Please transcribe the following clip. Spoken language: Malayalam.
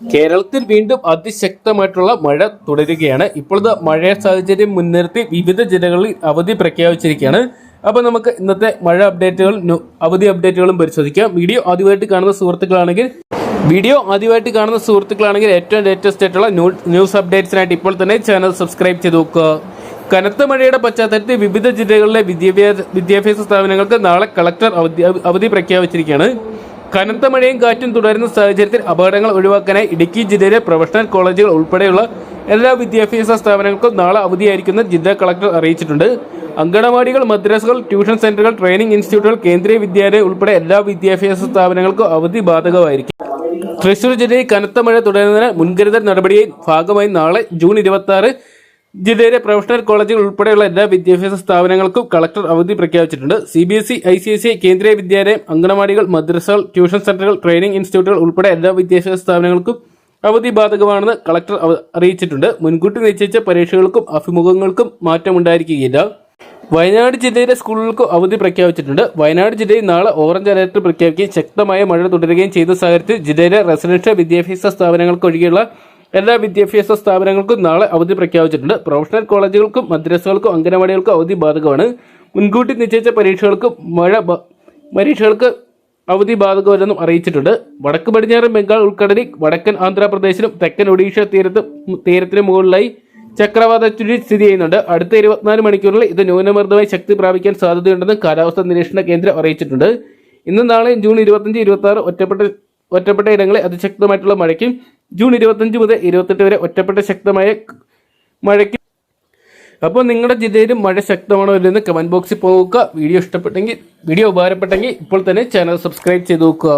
കേരളത്തിൽ വീണ്ടും അതിശക്തമായിട്ടുള്ള മഴ തുടരുകയാണ്. ഇപ്പോഴത്തെ മഴ സാഹചര്യം മുൻനിർത്തി വിവിധ ജില്ലകളിൽ അവധി പ്രഖ്യാപിച്ചിരിക്കുകയാണ്. അപ്പോൾ നമുക്ക് ഇന്നത്തെ മഴ അപ്ഡേറ്റുകൾ അവധി അപ്ഡേറ്റുകളും പരിശോധിക്കാം. വീഡിയോ ആദ്യമായിട്ട് കാണുന്ന സുഹൃത്തുക്കളാണെങ്കിൽ വീഡിയോ ആദ്യമായിട്ട് കാണുന്ന സുഹൃത്തുക്കളാണെങ്കിൽ ഏറ്റവും ലേറ്റസ്റ്റ് ആയിട്ടുള്ള ന്യൂസ് അപ്ഡേറ്റ്സിനായിട്ട് ഇപ്പോൾ തന്നെ ചാനൽ സബ്സ്ക്രൈബ് ചെയ്ത് നോക്കുക. കനത്ത മഴയുടെ പശ്ചാത്തലത്തിൽ വിവിധ ജില്ലകളിലെ വിദ്യാഭ്യാസ വിദ്യാഭ്യാസ സ്ഥാപനങ്ങൾക്ക് നാളെ കളക്ടർ അവധി അവധി പ്രഖ്യാപിച്ചിരിക്കുകയാണ്. കനത്ത മഴയും കാറ്റും തുടരുന്ന സാഹചര്യത്തിൽ അപകടങ്ങൾ ഒഴിവാക്കാനായി ഇടുക്കി ജില്ലയിലെ പ്രൊഫഷണൽ കോളേജുകൾ ഉൾപ്പെടെയുള്ള എല്ലാ വിദ്യാഭ്യാസ സ്ഥാപനങ്ങൾക്കും നാളെ അവധിയായിരിക്കുമെന്ന് ജില്ലാ കളക്ടർ അറിയിച്ചിട്ടുണ്ട്. അങ്കണവാടികൾ മദ്രസകൾ ട്യൂഷൻ സെന്ററുകൾ ട്രെയിനിംഗ് ഇൻസ്റ്റിറ്റ്യൂട്ടുകൾ കേന്ദ്രീയ വിദ്യാലയം ഉൾപ്പെടെ എല്ലാ വിദ്യാഭ്യാസ സ്ഥാപനങ്ങൾക്കും അവധി ബാധകമായിരിക്കും. തൃശൂർ ജില്ലയിൽ കനത്ത മഴ തുടരുന്നതിന് മുൻകരുതൽ നടപടിയിൽ ഭാഗമായി നാളെ ജൂൺ ഇരുപത്തി ജില്ലയിലെ പ്രൊഫഷണൽ കോളേജുകൾ ഉൾപ്പെടെയുള്ള എല്ലാ വിദ്യാഭ്യാസ സ്ഥാപനങ്ങൾക്കും കളക്ടർ അവധി പ്രഖ്യാപിച്ചിട്ടുണ്ട്. C B S E I C S E Kendriya Vidyalaya അംഗനവാടികൾ മദ്രസകൾ tuition സെന്ററുകൾ ട്രെയിനിംഗ് ഇൻസ്റ്റിറ്റ്യൂട്ടുകൾ ഉൾപ്പെടെ എല്ലാ വിദ്യാഭ്യാസ സ്ഥാപനങ്ങൾക്കും അവധി ബാധകമാണെന്ന് കളക്ടർ അറിയിച്ചിട്ടുണ്ട്. മുൻകൂട്ടി നിശ്ചയിച്ച പരീക്ഷകൾക്കും അഭിമുഖങ്ങൾക്കും മാറ്റമുണ്ടായിരിക്കുകയില്ല. വയനാട് ജില്ലയിലെ സ്കൂളുകൾക്കും അവധി പ്രഖ്യാപിച്ചിട്ടുണ്ട്. വയനാട് ജില്ലയിൽ നാളെ ഓറഞ്ച് അലർട്ട് പ്രഖ്യാപിക്കുകയും ശക്തമായ മഴ തുടരുകയും ചെയ്ത സാഹചര്യത്തിൽ ജില്ലയിലെ റെസിഡൻഷ്യൽ വിദ്യാഭ്യാസ സ്ഥാപനങ്ങൾക്ക് ഒഴികെയുള്ള എല്ലാ വിദ്യാഭ്യാസ സ്ഥാപനങ്ങൾക്കും നാളെ അവധി പ്രഖ്യാപിച്ചിട്ടുണ്ട്. പ്രൊഫഷണൽ കോളേജുകൾക്കും മദ്രസകൾക്കും അംഗനവാടികൾക്കും അവധി ബാധകമാണ്. മുൻകൂട്ടി നിശ്ചയിച്ച പരീക്ഷകൾക്കും മഴ പരീക്ഷകൾക്ക് അവധി ബാധകമല്ലെന്നും അറിയിച്ചിട്ടുണ്ട്. വടക്ക് പടിഞ്ഞാറൻ ബംഗാൾ ഉൾക്കടലിൽ വടക്കൻ ആന്ധ്രാപ്രദേശിലും തെക്കൻ ഒഡീഷ തീരത്ത് തീരത്തിന് മുകളിലായി ചക്രവാത ചുഴി സ്ഥിതി ചെയ്യുന്നുണ്ട്. അടുത്ത ഇരുപത്തിനാല് മണിക്കൂറിൽ ഇത് ന്യൂനമർദ്ദമായി ശക്തി പ്രാപിക്കാൻ സാധ്യതയുണ്ടെന്ന് കാലാവസ്ഥാ നിരീക്ഷണ കേന്ദ്രം അറിയിച്ചിട്ടുണ്ട്. ഇന്ന് നാളെ ജൂൺ ഇരുപത്തഞ്ച് ഇരുപത്തി ആറ് ഒറ്റപ്പെട്ട ഒറ്റപ്പെട്ട ഇടങ്ങളിൽ അതിശക്തമായിട്ടുള്ള മഴയ്ക്കും ജൂൺ ഇരുപത്തഞ്ച് മുതൽ ഇരുപത്തെട്ട് വരെ ഒറ്റപ്പെട്ട ശക്തമായ മഴയ്ക്ക് അപ്പോൾ നിങ്ങളുടെ ജില്ലയിൽ മഴ ശക്തമാണോ ഇല്ലെന്ന് കമന്റ് ബോക്സിൽ പോകുക വീഡിയോ ഇഷ്ടപ്പെട്ടെങ്കിൽ വീഡിയോ ഉപകാരപ്പെട്ടെങ്കിൽ ഇപ്പോൾ തന്നെ ചാനൽ സബ്സ്ക്രൈബ് ചെയ്ത് നോക്കുക.